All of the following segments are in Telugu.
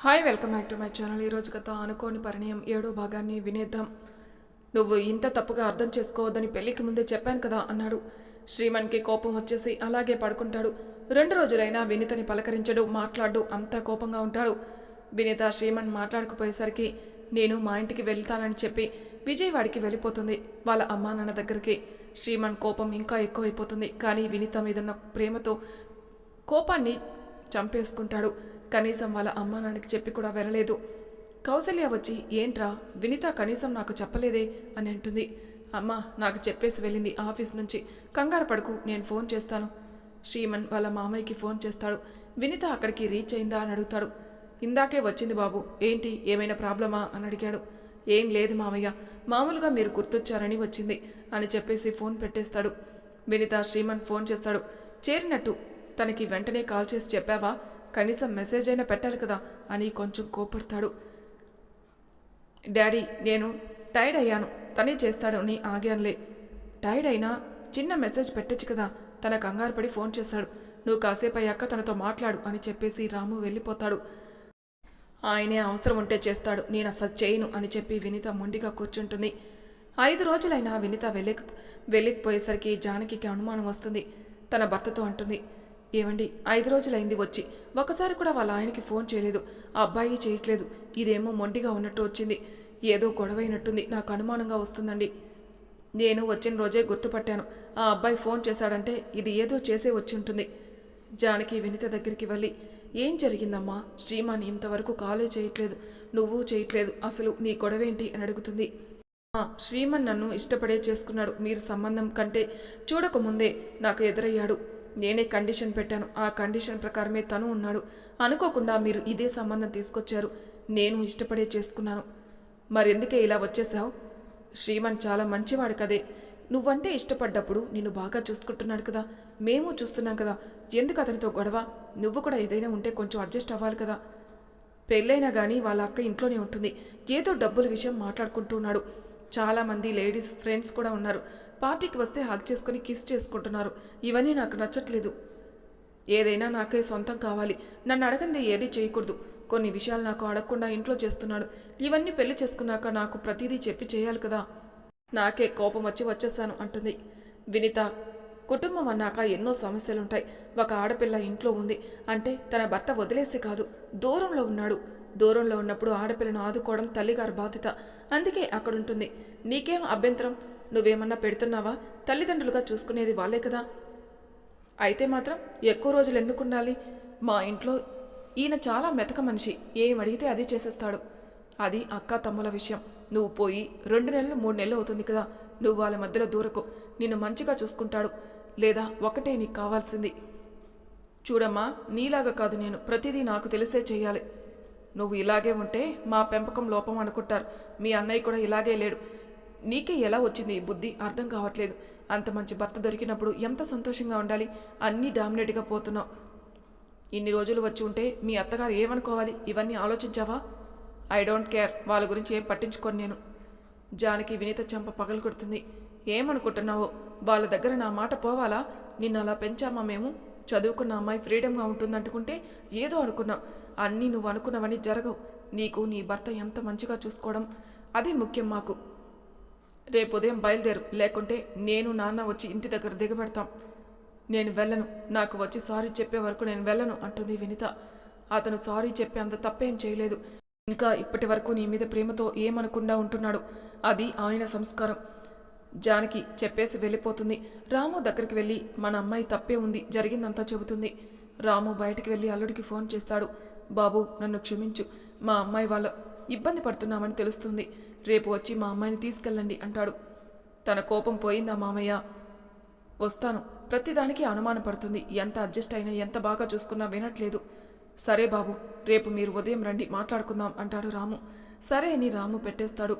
Hi welcome back to my channel ఈరోజు గత అనుకోని పరిణయం ఏడో భాగాన్ని వినేద్దాం. నువ్వు ఇంత తప్పుగా అర్థం చేసుకోవద్దని పెళ్ళికి ముందే చెప్పాను కదా అన్నాడు. శ్రీమన్కి కోపం వచ్చేసి అలాగే పడుకుంటాడు. రెండు రోజులైనా వినితని పలకరించడు మాట్లాడు అంతా కోపంగా ఉంటాడు. వినిత శ్రీమన్ మాట్లాడకపోయేసరికి నేను మా ఇంటికి వెళ్తానని చెప్పి విజయవాడికి వెళ్ళిపోతుంది వాళ్ళ అమ్మా నాన్న దగ్గరికి. శ్రీమన్ కోపం ఇంకా ఎక్కువైపోతుంది కానీ వినిత మీదున్న ప్రేమతో కోపాన్ని చంపేసుకుంటాడు. కనీసం వాళ్ళ అమ్మా నాన్నకి చెప్పి కూడా వెళ్ళలేదు కౌసల్య వచ్చి ఏంట్రా వినిత కనీసం నాకు చెప్పలేదే? అని అంటుంది. అమ్మ నాకు చెప్పేసి వెళ్ళింది ఆఫీస్ నుంచి. కంగారు పడుకు నేను ఫోన్ చేస్తాను. శ్రీమన్ వాళ్ళ మామయ్యకి ఫోన్ చేస్తాడు. వినిత అక్కడికి రీచ్ అయిందా అని అడుగుతాడు. ఇందాకే వచ్చింది బాబు. ఏంటి ఏమైనా ప్రాబ్లమా? అని అడిగాడు. ఏం లేదు మామయ్య. మామూలుగా మీరు గుర్తొచ్చారని వచ్చింది అని చెప్పేసి ఫోన్ పెట్టేస్తాడు. వినిత శ్రీమన్ ఫోన్ చేస్తాడు. చేరినట్టు. తనకి వెంటనే కాల్ చేసి చెప్పావా? కనీసం మెసేజ్ అయినా పెట్టాలి కదా అని కొంచెం కోపడతాడు. డాడీ నేను టైర్డ్ అయ్యాను. తనే చేస్తాడు అని ఆగానులే. టైర్డ్ అయినా చిన్న మెసేజ్ పెట్టచ్చు కదా. తన కంగారు పడి ఫోన్ చేస్తాడు. నువ్వు కాసేపు అయ్యాక తనతో మాట్లాడు అని చెప్పేసి రాము వెళ్ళిపోతాడు. ఆయనే అవసరం ఉంటే చేస్తాడు. నేను అసలు చేయను అని చెప్పి వినిత మొండిగా కూర్చుంటుంది. ఐదు రోజులైనా వినిత వెళ్ళి వెళ్ళిపోయేసరికి జానకికి అనుమానం వస్తుంది. తన భర్తతో అంటుంది. ఏమండి ఐదు రోజులైంది వచ్చి. ఒకసారి కూడా వాళ్ళ ఆయనకి ఫోన్ చేయలేదు. ఆ అబ్బాయి చేయట్లేదు. ఇదేమో మొండిగా ఉన్నట్టు వచ్చింది. ఏదో గొడవైనట్టుంది నాకు అనుమానంగా వస్తుందండి. నేను వచ్చిన రోజే గుర్తుపట్టాను. ఆ అబ్బాయి ఫోన్ చేశాడంటే ఇది ఏదో చేసే వచ్చి ఉంటుంది. జానకి వినిత దగ్గరికి వెళ్ళి ఏం జరిగిందమ్మా? శ్రీమాన్ ఇంతవరకు కాలే చేయట్లేదు. నువ్వు చేయట్లేదు. అసలు నీ గొడవేంటి అని అడుగుతుంది. శ్రీమన్ నన్ను ఇష్టపడే చేసుకున్నాడు. మీరు సంబంధం కంటే చూడకముందే నాకు ఎదురయ్యాడు. నేనే కండిషన్ పెట్టాను. ఆ కండిషన్ ప్రకారమే తను ఉన్నాడు. అనుకోకుండా మీరు ఇదే సంబంధం తీసుకొచ్చారు. నేను ఇష్టపడే చేసుకున్నాను. మరెందుకే ఇలా వచ్చేసావు శ్రీమన్ చాలా మంచివాడు కదే. నువ్వంటే ఇష్టపడ్డప్పుడు నిన్ను బాగా చూసుకుంటున్నాడు కదా. మేము చూస్తున్నాం కదా. ఎందుకు అతనితో గొడవ? నువ్వు కూడా ఏదైనా ఉంటే కొంచెం అడ్జస్ట్ అవ్వాలి కదా. పెళ్ళైనా కానీ వాళ్ళ అక్క ఇంట్లోనే ఉంటుంది. ఏదో డబ్బుల విషయం మాట్లాడుకుంటున్నాడు చాలామంది లేడీస్ ఫ్రెండ్స్ కూడా ఉన్నారు. పార్టీకి వస్తే హగ్ చేసుకుని కిస్ చేసుకుంటున్నారు. ఇవన్నీ నాకు నచ్చట్లేదు. ఏదైనా నాకే సొంతం కావాలి. నన్ను అడగంది ఏది చేయకూడదు. కొన్ని విషయాలు నాకు అడగకుండా ఇంట్లో చేస్తున్నాడు. ఇవన్నీ పెళ్ళి చేసుకున్నాక నాకు ప్రతిదీ చెప్పి చేయాలి కదా. నాకే కోపం వచ్చి వచ్చేసాను అంటుంది. వినిత కుటుంబం అన్నాక ఎన్నో సమస్యలుంటాయి. ఒక ఆడపిల్ల ఇంట్లో ఉంది. అంటే తన భర్త వదిలేసి కాదు. దూరంలో ఉన్నాడు. దూరంలో ఉన్నప్పుడు ఆడపిల్లను ఆదుకోవడం తల్లిగారి బాధ్యత. అందుకే అక్కడుంటుంది. నీకేం అభ్యంతరం? నువ్వేమన్నా పెడుతున్నావా? తల్లిదండ్రులుగా చూసుకునేది వాళ్ళే కదా. అయితే మాత్రం ఎక్కువ రోజులు ఎందుకు ఉండాలి మా ఇంట్లో ఈయన చాలా మెతక మనిషి. ఏం అడిగితే అది చేసేస్తాడు. అది అక్క తమ్ముల విషయం. నువ్వు పోయి రెండు నెలలు మూడు నెలలు అవుతుంది కదా. నువ్వు వాళ్ళ మధ్యలో దూరకు. నిన్ను మంచిగా చూసుకుంటాడు. లేదా ఒకటే నీకు కావాల్సింది. చూడమ్మా నీలాగా కాదు నేను. ప్రతిదీ నాకు తెలిసే చేయాలి. నువ్వు ఇలాగే ఉంటే మా పెంపకం లోపం అనుకుంటారు. మీ అన్నయ్య కూడా ఇలాగే లేడు. నీకే ఎలా వచ్చింది ఈ బుద్ధి? అర్థం కావట్లేదు. అంత మంచి భర్త దొరికినప్పుడు ఎంత సంతోషంగా ఉండాలి? అన్నీ డామినేట్గా పోతున్నావు. ఇన్ని రోజులు వచ్చి ఉంటే మీ అత్తగారు ఏమనుకోవాలి? ఇవన్నీ ఆలోచించావా? I don't care. వాళ్ళ గురించి ఏం పట్టించుకోను నేను. జానకి వినీత చెంప పగలు కొడుతుంది. ఏమనుకుంటున్నావో? వాళ్ళ దగ్గర నా మాట పోవాలా? నిన్ను అలా పెంచామా మేము? చదువుకున్న అమ్మాయి ఫ్రీడమ్గా ఉంటుందనుకుంటే ఏదో అనుకున్నాం. అన్నీ నువ్వు అనుకున్నవన్నీ జరగవు. నీకు నీ భర్త ఎంత మంచిగా చూసుకోవడం? అదే ముఖ్యం మాకు. రేపు ఉదయం బయలుదేరు. లేకుంటే నేను నాన్న వచ్చి ఇంటి దగ్గర దిగబెడతాం. నేను వెళ్ళను. నాకు వచ్చి సారీ చెప్పే వరకు నేను వెళ్ళను అంటుంది వినిత. అతను సారీ చెప్పే అంత తప్పేం చేయలేదు. ఇంకా ఇప్పటి వరకు నీ మీద ప్రేమతో ఏమనకుండా ఉంటున్నాడు. అది ఆయన సంస్కారం. జానకి చెప్పేసి వెళ్ళిపోతుంది. రాము దగ్గరికి వెళ్ళి మన అమ్మాయి తప్పే ఉంది జరిగిందంతా చెబుతుంది. రాము బయటికి వెళ్ళి అల్లుడికి ఫోన్ చేస్తాడు. బాబు నన్ను క్షమించు. మా అమ్మాయి వాళ్ళ ఇబ్బంది పడుతున్నామని తెలుస్తుంది. రేపు వచ్చి మా అమ్మాయిని తీసుకెళ్ళండి అంటాడు. తన కోపం పోయిందా మామయ్య? వస్తాను. ప్రతిదానికి అనుమానం పడుతుంది. ఎంత అడ్జస్ట్ అయినా ఎంత బాగా చూసుకున్నా వినట్లేదు. సరే బాబు రేపు మీరు ఉదయం రండి మాట్లాడుకుందాం అంటాడు రాము. సరే అని రాము పెట్టేస్తాడు.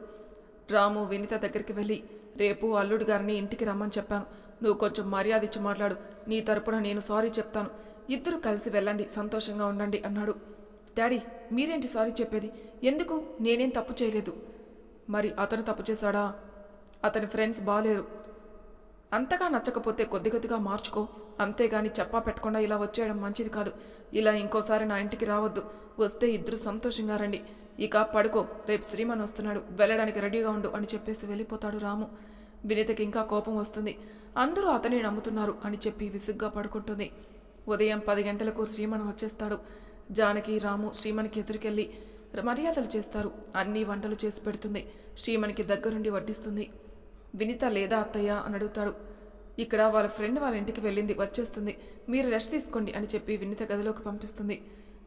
రాము వినిత దగ్గరికి వెళ్ళి రేపు అల్లుడు గారిని ఇంటికి రమ్మని చెప్పాను. నువ్వు కొంచెం మర్యాద ఇచ్చి మాట్లాడు. నీ తరపున నేను సారీ చెప్తాను. ఇద్దరు కలిసి వెళ్ళండి సంతోషంగా ఉండండి అన్నాడు. డాడీ మీరేంటి సారీ చెప్పేది? ఎందుకు? నేనేం తప్పు చేయలేదు. మరి అతను తప్పు చేశాడా? అతని ఫ్రెండ్స్ బాలేరు. అంతగా నచ్చకపోతే కొద్ది కొద్దిగా మార్చుకో. అంతేగాని చెప్పా పెట్టకుండా ఇలా వచ్చేయడం మంచిది కాదు. ఇలా ఇంకోసారి నా ఇంటికి రావద్దు. వస్తే ఇద్దరు సంతోషంగా రండి. ఇక పడుకో. రేపు శ్రీమన్ వస్తున్నాడు. వెళ్ళడానికి రెడీగా ఉండు అని చెప్పేసి వెళ్ళిపోతాడు రాము. వినితకి ఇంకా కోపం వస్తుంది. అందరూ అతని నమ్ముతున్నారు అని చెప్పి విసుగ్గా పడుకుంటుంది. ఉదయం పది గంటలకు శ్రీమన్ వచ్చేస్తాడు. జానకి రాము శ్రీమణికి ఎదురుకెళ్ళి మర్యాదలు చేస్తారు. అన్ని వంటలు చేసి పెడుతుంది. శ్రీమన్కి దగ్గరుండి వడ్డిస్తుంది. వినిత లేదా అత్తయ్య అని అడుగుతాడు. ఇక్కడ వాళ్ళ ఫ్రెండ్ వాళ్ళ ఇంటికి వెళ్ళింది వచ్చేస్తుంది. మీరు రెస్ట్ తీసుకోండి అని చెప్పి వినిత గదిలోకి పంపిస్తుంది.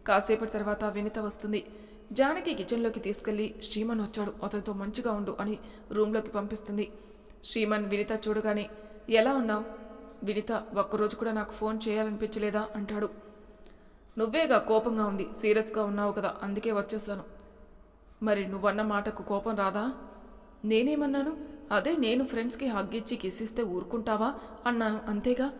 కాసేపటి తర్వాత వినిత వస్తుంది. జానకి కిచెన్లోకి తీసుకెళ్ళి శ్రీమన్ వచ్చాడు. అతనితో మంచిగా ఉండు అని రూమ్లోకి పంపిస్తుంది. శ్రీమన్ వినిత చూడగానే ఎలా ఉన్నావు? వినిత ఒక్కరోజు కూడా నాకు ఫోన్ చేయాలనిపించలేదా? అంటాడు. నువ్వేగా కోపంగా ఉంది సీరియస్గా ఉన్నావు కదా అందుకే వచ్చేసాను. మరి నువ్వన్న మాటకు కోపం రాదా? నేనేమన్నాను? అదే నేను ఫ్రెండ్స్కి హగ్ ఇచ్చి కిసిస్తే ఊరుకుంటావా? అన్నాను. అంతేగా?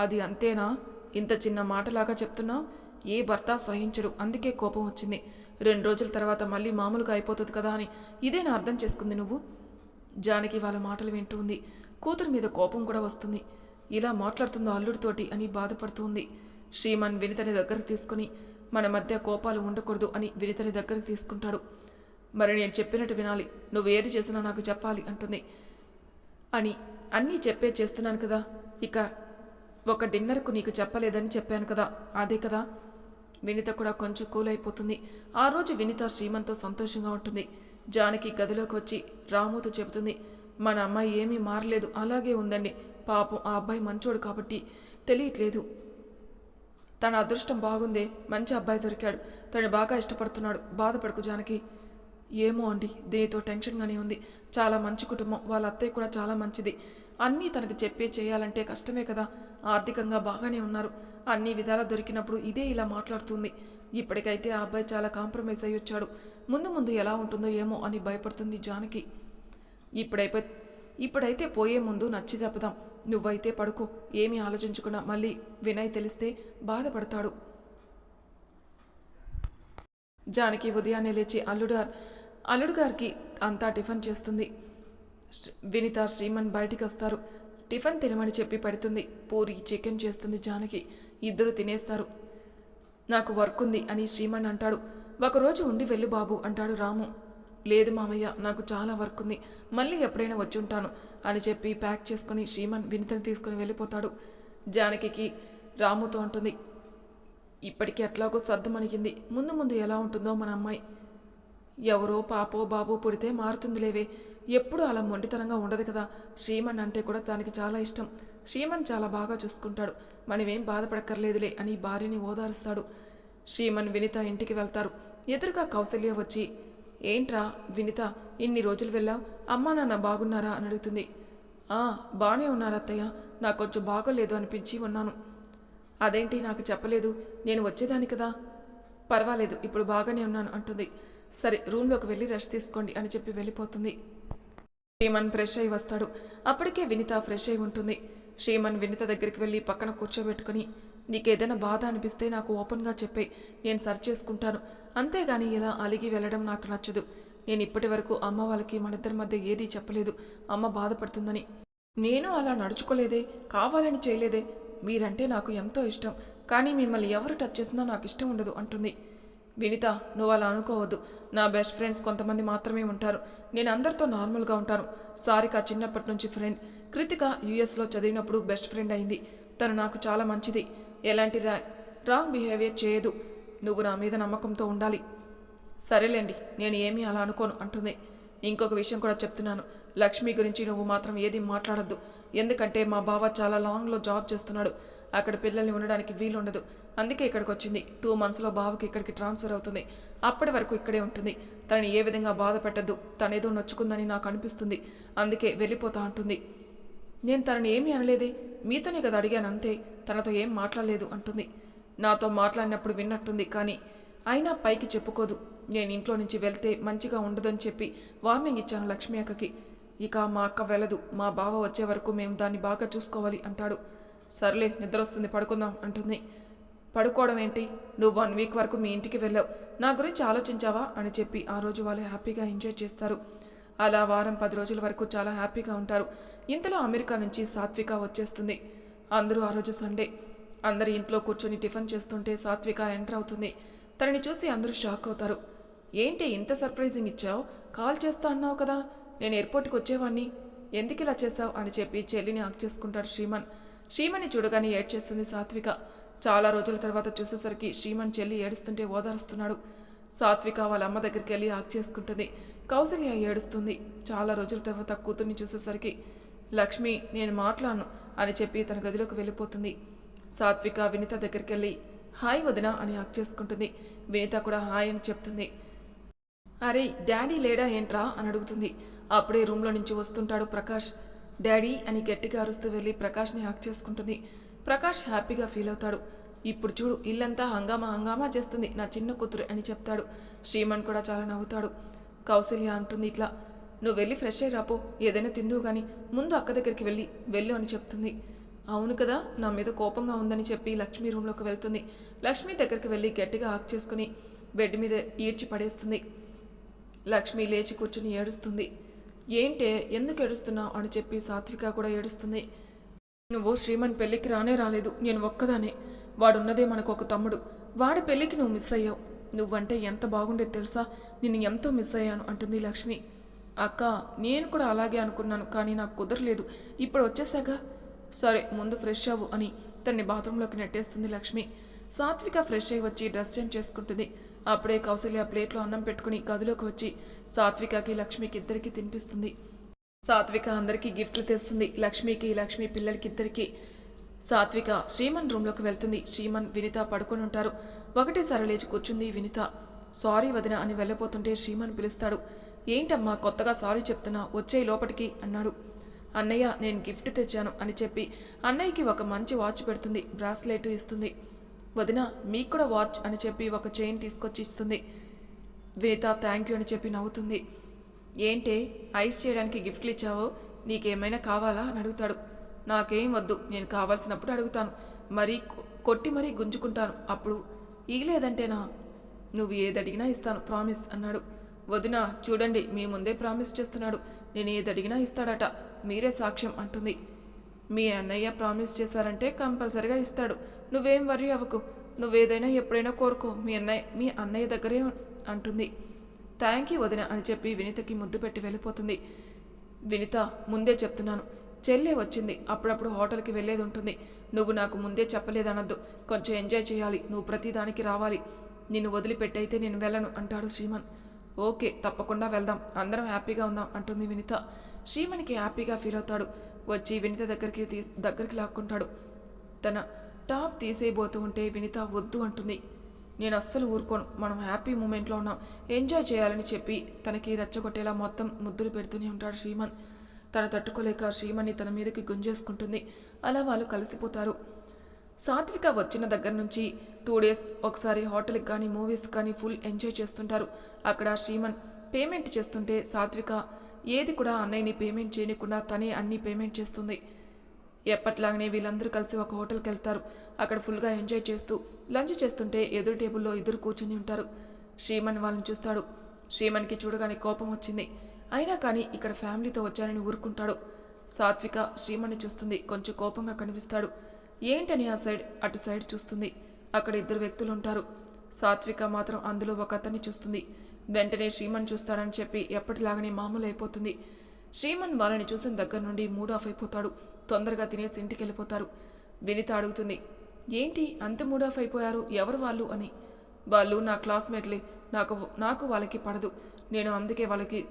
అది అంతేనా? ఇంత చిన్న మాటలాగా చెప్తున్నావు? ఏ భర్త సహించడు. అందుకే కోపం వచ్చింది. రెండు రోజుల తర్వాత మళ్ళీ మామూలుగా అయిపోతుంది కదా అని ఇదే నా అర్థం చేసుకుంది నువ్వు? జానకి వాళ్ళ మాటలు వింటూ ఉంది. కూతురు మీద కోపం కూడా వస్తుంది. ఇలా మాట్లాడుతుందో అల్లుడితోటి అని బాధపడుతుంది శ్రీమాన్ వినితని దగ్గర తీసుకుని మన మధ్య కోపాలు ఉండకూడదు అని వినితని దగ్గరకు తీసుకుంటాడు. మరి నేను చెప్పినట్టు వినాలి. నువ్వు ఏది చేసినా నాకు చెప్పాలి అంటుంది. అని అన్నీ చెప్పే చేస్తున్నాను కదా. ఇక ఒక డిన్నర్కు నీకు చెప్పలేదని చెప్పాను కదా. అదే కదా. వినిత కూడా కొంచెం కూల్ అయిపోతుంది ఆ రోజు వినిత శ్రీమంతో సంతోషంగా ఉంటుంది. జానకి గదిలోకి వచ్చి రాముతో చెబుతుంది మన అమ్మాయి ఏమీ మారలేదు. అలాగే ఉందండి. పాపం ఆ అబ్బాయి మంచోడు కాబట్టి తెలియట్లేదు. తన అదృష్టం బాగుందే మంచి అబ్బాయి దొరికాడు. తను బాగా ఇష్టపడుతున్నాడు. బాధపడకు జానకి. ఏమో అండి దీనితో టెన్షన్గానే ఉంది. చాలా మంచి కుటుంబం. వాళ్ళ అత్తయ్య కూడా చాలా మంచిది. అన్నీ తనకు చెప్పే చేయాలంటే కష్టమే కదా. ఆర్థికంగా బాగానే ఉన్నారు. అన్ని విధాలా దొరికినప్పుడు ఇదే ఇలా మాట్లాడుతుంది. ఇప్పటికైతే ఆ అబ్బాయి చాలా కాంప్రమైజ్ అయ్యి వచ్చాడు ముందు ముందు ఎలా ఉంటుందో ఏమో అని భయపడుతుంది జానకి. ఇప్పుడైపో ఇప్పుడైతే పోయే ముందు నచ్చి చెప్పదాం నువ్వైతే పడుకో. ఏమీ ఆలోచించకుండా మళ్ళీ వినయ్ తెలిస్తే బాధపడతాడు. జానకి ఉదయాన్నే లేచి అల్లుడుగారు అల్లుడు గారికి అంతా టిఫిన్ చేస్తుంది. వినిత శ్రీమన్ బయటికి వస్తారు. టిఫిన్ తినమని చెప్పి పెడుతుంది. పూరి చికెన్ చేస్తుంది జానకి. ఇద్దరు తినేస్తారు. నాకు వర్క్ ఉంది అని శ్రీమన్ అంటాడు. ఒకరోజు ఉండి వెళ్ళు బాబు అంటాడు రాము. లేదు మామయ్య నాకు చాలా వర్క్ ఉంది. మళ్ళీ ఎప్పుడైనా వచ్చి ఉంటాను అని చెప్పి ప్యాక్ చేసుకుని శ్రీమన్ వినితని తీసుకుని వెళ్ళిపోతాడు. జానకి రాముతో అంటుంది ఇప్పటికీ ఎట్లాగో సర్దుమణిగింది ముందు ముందు ఎలా ఉంటుందో మన అమ్మాయి. ఎవరో పాపో బాబో పుడితే మారుతుందిలేవే. ఎప్పుడు అలా మొండితనంగా ఉండదు కదా. శ్రీమన్ అంటే కూడా తనకి చాలా ఇష్టం. శ్రీమన్ చాలా బాగా చూసుకుంటాడు. మనమేం బాధపడక్కర్లేదులే అని భార్యని ఓదారుస్తాడు. శ్రీమన్ వినిత ఇంటికి వెళ్తారు. ఎదురుగా కౌసల్య వచ్చి ఏంట్రా వినిత ఇన్ని రోజులు వెళ్ళావు అమ్మా నాన్న బాగున్నారా? అని అడుగుతుంది. ఆ బాగానే ఉన్నారు అత్తయ్య నాకు కొంచెం బాగోలేదు అనిపించి ఉన్నాను. అదేంటి నాకు చెప్పలేదు? నేను వచ్చేదాన్ని కదా? పర్వాలేదు ఇప్పుడు బాగానే ఉన్నాను అంటుంది. సరే రూమ్లోకి వెళ్ళి రెస్ట్ తీసుకోండి అని చెప్పి వెళ్ళిపోతుంది. శ్రీమన్ ఫ్రెష్ అయి వస్తాడు. అప్పటికే వినిత ఫ్రెష్ అయి ఉంటుంది. శ్రీమన్ వినిత దగ్గరికి వెళ్ళి పక్కన కూర్చోబెట్టుకుని నీకేదైనా బాధ అనిపిస్తే నాకు ఓపెన్గా చెప్పే నేను సర్చ్ చేసుకుంటాను. అంతేగాని ఇలా అలిగి వెళ్ళడం నాకు నచ్చదు. నేను ఇప్పటి వరకు అమ్మ వాళ్ళకి మనిద్దరి మధ్య ఏదీ చెప్పలేదు. అమ్మ బాధపడుతుందని. నేను అలా నడుచుకోలేదే కావాలని చేయలేదే. మీరంటే నాకు ఎంతో ఇష్టం. కానీ మిమ్మల్ని ఎవరు టచ్ చేసినా నాకు ఇష్టం ఉండదు అంటుంది. వినిత నువ్వు అలా అనుకోవద్దు. నా బెస్ట్ ఫ్రెండ్స్ కొంతమంది మాత్రమే ఉంటారు. నేను అందరితో నార్మల్గా ఉంటాను. సారిక చిన్నప్పటి నుంచి ఫ్రెండ్. కృతిక యుఎస్లో చదివినప్పుడు బెస్ట్ ఫ్రెండ్ అయింది. తను నాకు చాలా మంచిది. ఎలాంటి రా రాంగ్ బిహేవియర్ చేయదు. నువ్వు నా మీద నమ్మకంతో ఉండాలి. సరేలేండి నేను ఏమీ అలా అనుకోను అంటుంది. ఇంకొక విషయం కూడా చెప్తున్నాను. లక్ష్మి గురించి నువ్వు మాత్రం ఏది మాట్లాడద్దు. ఎందుకంటే మా బావ చాలా లాంగ్లో జాబ్ చేస్తున్నాడు. అక్కడ పిల్లల్ని ఉండడానికి వీలుండదు. అందుకే ఇక్కడికి వచ్చింది టూ మంత్స్లో బావకి ఇక్కడికి ట్రాన్స్ఫర్ అవుతుంది. అప్పటి వరకు ఇక్కడే ఉంటుంది. తనని ఏ విధంగా బాధ పెట్టద్దు. తనేదో నొచ్చుకుందని నాకు అనిపిస్తుంది. అందుకే వెళ్ళిపోతా అంటుంది. నేను తనని ఏమీ అనలేదే. మీతోనే కదా అడిగాను అంతే. తనతో ఏం మాట్లాడలేదు అంటుంది. నాతో మాట్లాడినప్పుడు విన్నట్టుంది కానీ అయినా పైకి చెప్పుకోదు. నేను ఇంట్లో నుంచి వెళ్తే మంచిగా ఉండదని చెప్పి వార్నింగ్ ఇచ్చాను లక్ష్మి అక్కకి. ఇక మా అక్క వెళ్ళదు. మా బావ వచ్చే వరకు మేము దాన్ని బాగా చూసుకోవాలి అంటాడు. సర్లే నిద్ర వస్తుంది పడుకుందాం అంటుంది. పడుకోవడం ఏంటి? నువ్వు వన్ వీక్ వరకు మీ ఇంటికి వెళ్ళావు. నా గురించి ఆలోచించావా? అని చెప్పి ఆ రోజు వాళ్ళు హ్యాపీగా ఎంజాయ్ చేస్తారు. అలా వారం పది రోజుల వరకు చాలా హ్యాపీగా ఉంటారు. ఇంతలో అమెరికా నుంచి సాత్విక వచ్చేస్తుంది. అందరూ ఆ రోజు సండే. అందరి ఇంట్లో కూర్చొని టిఫిన్ చేస్తుంటే సాత్విక ఎంటర్ అవుతుంది. తనని చూసి అందరూ షాక్ అవుతారు. ఏంటి ఇంత సర్ప్రైజింగ్ ఇచ్చావు? కాల్ చేస్తా అన్నావు కదా? నేను ఎయిర్పోర్ట్కి వచ్చేవాణ్ణి. ఎందుకు ఇలా చేశావు? అని చెప్పి చెల్లిని హక్ చేసుకుంటాడు శ్రీమన్. శ్రీమని చూడగానే ఏడ్చేస్తుంది సాత్విక. చాలా రోజుల తర్వాత చూసేసరికి శ్రీమన్ చెల్లి ఏడుస్తుంటే ఓదారుస్తున్నాడు. సాత్విక వాళ్ళ అమ్మ దగ్గరికి వెళ్ళి హక్ చేసుకుంటుంది. కౌసల్య ఏడుస్తుంది. చాలా రోజుల తర్వాత కూతుర్ని చూసేసరికి లక్ష్మి నేను మాట్లాడను అని చెప్పి తన గదిలోకి వెళ్ళిపోతుంది. సాత్విక వినిత దగ్గరికి వెళ్ళి హాయ్ వదిన అని హక్ చేసుకుంటుంది. వినిత కూడా హాయ్ అని చెప్తుంది. అరే డాడీ లేడా ఏంట్రా? అని అడుగుతుంది. అప్పుడే రూమ్లో నుంచి వస్తుంటాడు ప్రకాష్. డాడీ అని గట్టిగా అరుస్తూ వెళ్ళి ప్రకాష్ని హక్ చేసుకుంటుంది. ప్రకాష్ హ్యాపీగా ఫీల్ అవుతాడు. ఇప్పుడు చూడు ఇల్లంతా హంగామా హంగామా చేస్తుంది నా చిన్న కూతురు అని చెప్తాడు. శ్రీమన్ కూడా చాలా నవ్వుతాడు. కౌసల్య అంటుంది ఇట్లా. నువ్వు వెళ్ళి ఫ్రెష్ అయ్యి రాపో ఏదైనా తిందువు కానీ ముందు అక్క దగ్గరికి వెళ్ళి వెళ్ళు అని చెప్తుంది. అవును కదా నా మీద కోపంగా ఉందని చెప్పి లక్ష్మి రూమ్లోకి వెళ్తుంది. లక్ష్మి దగ్గరికి వెళ్ళి గట్టిగా ఆక్ చేసుకుని బెడ్ మీద ఈడ్చి పడేస్తుంది. లక్ష్మి లేచి కూర్చుని ఏడుస్తుంది. ఏంటే ఎందుకు ఏడుస్తున్నావు? అని చెప్పి సాత్విక కూడా ఏడుస్తుంది. నువ్వు శ్రీమన్ పెళ్ళికి రానే రాలేదు నేను ఒక్కదానే. వాడున్నదే మనకు ఒక తమ్ముడు. వాడి పెళ్ళికి నువ్వు మిస్ అయ్యావు. నువ్వంటే ఎంత బాగుండేది తెలుసా? నిన్ను ఎంతో మిస్ అయ్యాను అంటుంది లక్ష్మి. అక్క నేను కూడా అలాగే అనుకున్నాను కానీ నాకు కుదరలేదు. ఇప్పుడు వచ్చేసాగా? సరే ముందు ఫ్రెష్ అవ్వు అని తన్ని బాత్రూంలోకి నెట్టేస్తుంది లక్ష్మి. సాత్విక ఫ్రెష్ అయ్యి వచ్చి డ్రెస్ చేంజ్ చేసుకుంటుంది. అప్పుడే కౌసల్య ప్లేట్లో అన్నం పెట్టుకుని గదిలోకి వచ్చి సాత్వికకి లక్ష్మికి ఇద్దరికి తినిపిస్తుంది. సాత్విక అందరికీ గిఫ్ట్లు తెస్తుంది. లక్ష్మికి లక్ష్మి పిల్లలకి ఇద్దరికి సాత్విక శ్రీమన్ రూమ్లోకి వెళ్తుంది. శ్రీమన్ వినిత పడుకొని ఉంటారు. ఒకటేసారి లేచి కూర్చుంది వినిత. సారీ వదిన అని వెళ్ళబోతుంటే శ్రీమన్ పిలుస్తాడు. ఏంటమ్మా కొత్తగా సారీ చెప్తున్నా? వచ్చే లోపటికి అన్నాడు. అన్నయ్య నేను గిఫ్ట్ తెచ్చాను అని చెప్పి అన్నయ్యకి ఒక మంచి వాచ్ పెడుతుంది బ్రాస్లెట్ ఇస్తుంది. వదిన మీకు కూడా వాచ్ అని చెప్పి ఒక చైన్ తీసుకొచ్చి ఇస్తుంది. వినిత థ్యాంక్ యూ అని చెప్పి నవ్వుతుంది. ఏంటే ఐస్ చేయడానికి గిఫ్ట్లు ఇచ్చావో? నీకేమైనా కావాలా? అని అడుగుతాడు. నాకేం వద్దు నేను కావాల్సినప్పుడు అడుగుతాను. మరీ కొ- కొట్టి మరీ గుంజుకుంటాను. అప్పుడు ఇగలేదంటేనా నువ్వు ఏది అడిగినా ఇస్తాను ప్రామిస్ అన్నాడు. వదిన చూడండి మీ ముందే ప్రామిస్ చేస్తున్నాడు. నేను ఏది అడిగినా ఇస్తాడట. మీరే సాక్ష్యం అంటుంది. మీ అన్నయ్య ప్రామిస్ చేశారంటే కంపల్సరిగా ఇస్తాడు. నువ్వేం వరి అవ్వకు. నువ్వేదైనా ఎప్పుడైనా కోరుకో. మీ అన్నయ్య మీ అన్నయ్య దగ్గరే అంటుంది. థ్యాంక్ యూ వదిన అని చెప్పి వినితకి ముద్దు పెట్టి వెళ్ళిపోతుంది. వినిత ముందే చెప్తున్నాను. చెల్లె వచ్చింది. అప్పుడప్పుడు హోటల్కి వెళ్ళేది ఉంటుంది. నువ్వు నాకు ముందే చెప్పలేదనద్దు. కొంచెం ఎంజాయ్ చేయాలి. నువ్వు ప్రతిదానికి రావాలి. నిన్ను వదిలిపెట్టయితే నేను వెళ్ళను అంటాడు శ్రీమన్. ఓకే తప్పకుండా వెళ్దాం. అందరం హ్యాపీగా ఉందాం అంటుంది వినిత. శ్రీమణికి హ్యాపీగా ఫీల్ అవుతాడు. వచ్చి వినిత దగ్గరికి తీ దగ్గరికి లాక్కుంటాడు. తన టాప్ తీసేయబోతూ ఉంటే వినిత వద్దు అంటుంది. నేను అస్సలు ఊరుకోను. మనం హ్యాపీ మూమెంట్లో ఉన్నాం. ఎంజాయ్ చేయాలని చెప్పి తనకి రెచ్చగొట్టేలా మొత్తం ముద్దులు పెడుతూనే ఉంటాడు శ్రీమన్ తను తట్టుకోలేక శ్రీమన్ని తన మీదకి గుంజేసుకుంటుంది. అలా వాళ్ళు కలిసిపోతారు. సాత్విక వచ్చిన దగ్గర నుంచి టూ డేస్ ఒకసారి హోటల్కి కానీ మూవీస్ కానీ ఫుల్ ఎంజాయ్ చేస్తుంటారు. అక్కడ శ్రీమన్ పేమెంట్ చేస్తుంటే సాత్విక ఏది కూడా అన్నయ్యని పేమెంట్ చేయకుండా తనే అన్ని పేమెంట్ చేస్తుంది. ఎప్పట్లాగనే వీళ్ళందరూ కలిసి ఒక హోటల్కి వెళ్తారు. అక్కడ ఫుల్గా ఎంజాయ్ చేస్తూ లంచ్ చేస్తుంటే ఎదురు టేబుల్లో ఇద్దరు కూర్చుని ఉంటారు. శ్రీమన్ వాళ్ళని చూస్తాడు. శ్రీమన్కి చూడగానే కోపం వచ్చింది. అయినా కానీ ఇక్కడ ఫ్యామిలీతో వచ్చానని ఊరుకుంటాడు. సాత్విక శ్రీమన్ని చూస్తుంది. కొంచెం కోపంగా కనిపిస్తాడు. ఏంటని ఆ సైడ్ అటు సైడ్ చూస్తుంది. అక్కడ ఇద్దరు వ్యక్తులు ఉంటారు సాత్విక మాత్రం అందులో ఒక అతన్ని చూస్తుంది. వెంటనే శ్రీమన్ చూస్తాడని చెప్పి ఎప్పటిలాగానే మామూలు అయిపోతుంది శ్రీమన్ వాళ్ళని చూసిన దగ్గర నుండి మూడ్ ఆఫ్ అయిపోతాడు తొందరగా తినేసి ఇంటికి వెళ్ళిపోతారు వినిత అడుగుతుంది ఏంటి అంత మూడ్ ఆఫ్ అయిపోయారు ఎవరు వాళ్ళు? అని. వాళ్ళు నా క్లాస్మేట్లే. నాకు నాకు వాళ్ళకి పడదు. నేను అందుకే వాళ్ళకి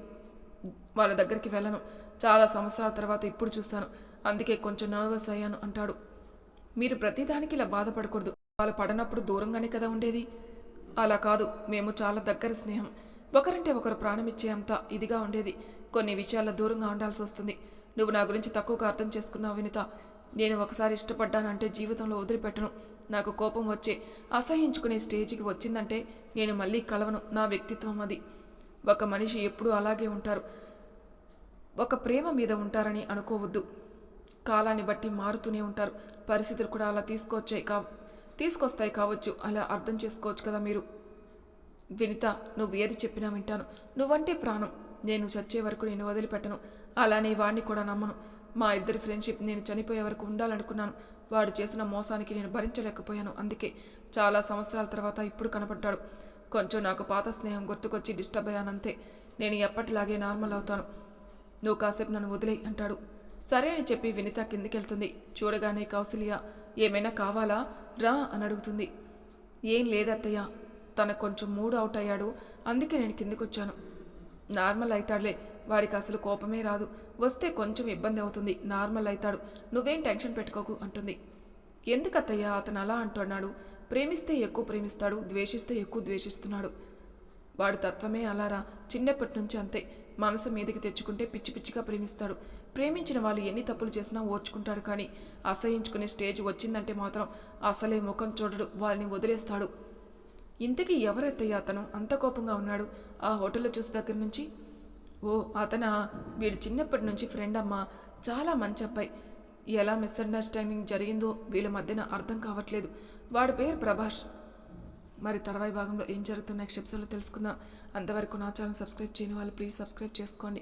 వాళ్ళ దగ్గరికి వెళ్ళను. చాలా సంవత్సరాల తర్వాత ఇప్పుడు చూస్తాను. అందుకే కొంచెం నర్వస్ అయ్యాను అంటాడు. మీరు ప్రతిదానికి ఇలా బాధపడకూడదు. వాళ్ళు పడనప్పుడు దూరంగానే కదా ఉండేది. అలా కాదు మేము చాలా దగ్గర స్నేహం. ఒకరంటే ఒకరు ప్రాణం ఇచ్చే అంత ఇదిగా ఉండేది. కొన్ని విషయాల్లో దూరంగా ఉండాల్సి వస్తుంది. నువ్వు నా గురించి తక్కువగా అర్థం చేసుకున్నావు వినిత. నేను ఒకసారి ఇష్టపడ్డానంటే జీవితంలో వదిలిపెట్టను. నాకు కోపం వచ్చే అసహించుకునే స్టేజ్కి వచ్చిందంటే నేను మళ్ళీ కలవను. నా వ్యక్తిత్వం అది. ఒక మనిషి ఎప్పుడూ అలాగే ఉంటారు. ఒక ప్రేమ మీద ఉంటారని అనుకోవద్దు. కాలాన్ని బట్టి మారుతూనే ఉంటారు. పరిస్థితులు కూడా అలా తీసుకొచ్చాయి కా తీసుకొస్తాయి కావచ్చు. అలా అర్థం చేసుకోవచ్చు కదా మీరు. వినిత నువ్వు ఏది చెప్పినా వింటాను. నువ్వంటే ప్రాణం. నేను చచ్చే వరకు నేను వదిలిపెట్టను. అలానే వాడిని కూడా నమ్మను. మా ఇద్దరి ఫ్రెండ్షిప్ నేను చనిపోయే వరకు ఉండాలనుకున్నాను. వాడు చేసిన మోసానికి నేను భరించలేకపోయాను. అందుకే చాలా సంవత్సరాల తర్వాత ఇప్పుడు కనపడ్డాడు. కొంచెం నాకు పాత స్నేహం గుర్తుకొచ్చి డిస్టర్బ్ అయ్యానంతే. నేను ఎప్పటిలాగే నార్మల్ అవుతాను. నువ్వు కాసేపు నన్ను వదిలేయి అంటాడు. సరే అని చెప్పి వినిత కిందికెళ్తుంది. చూడగానే కౌసల్య ఏమైనా కావాలా? రా అని అడుగుతుంది. ఏం లేదత్తయ్య తన కొంచెం మూడ్ అవుట్ అయ్యాడు అందుకే నేను కిందికొచ్చాను. నార్మల్ అవుతాడులే వాడికి అసలు కోపమే రాదు. వస్తే కొంచెం ఇబ్బంది అవుతుంది నార్మల్ అవుతాడు నువ్వేం టెన్షన్ పెట్టుకోకు అంటుంది. ఎందుకత్తయ్య అతను అలా అంటున్నాడు? ప్రేమిస్తే ఎక్కువ ప్రేమిస్తాడు ద్వేషిస్తే ఎక్కువ ద్వేషిస్తున్నాడు. వాడు తత్వమే అలారా చిన్నప్పటి నుంచి అంతే. మనసు మీదకి తెచ్చుకుంటే పిచ్చి పిచ్చిగా ప్రేమిస్తాడు. ప్రేమించిన వాళ్ళు ఎన్ని తప్పులు చేసినా ఓర్చుకుంటాడు కానీ అసహించుకునే స్టేజ్ వచ్చిందంటే మాత్రం అసలే ముఖం చూడడు వాళ్ళని వదిలేస్తాడు. ఇంతకీ ఎవరెత్తయ్య అతను? అంత కోపంగా ఉన్నాడు. ఆ హోటల్లో చూసి దగ్గర నుంచి ఓ అతనా? వీడు చిన్నప్పటి నుంచి ఫ్రెండ్ అమ్మ. చాలా మంచి అబ్బాయి. ఎలా మిస్అండర్స్టాండింగ్ జరిగిందో వీళ్ళ మధ్యన అర్థం కావట్లేదు. వాడి పేరు ప్రభాష్. మరి తర్వాయి భాగంలో ఏం జరుగుతున్న క్షిప్సలో తెలుసుకుందాం. అంతవరకు నా ఛానల్ సబ్స్క్రైబ్ చేయని వాళ్ళు ప్లీజ్ సబ్స్క్రైబ్ చేసుకోండి.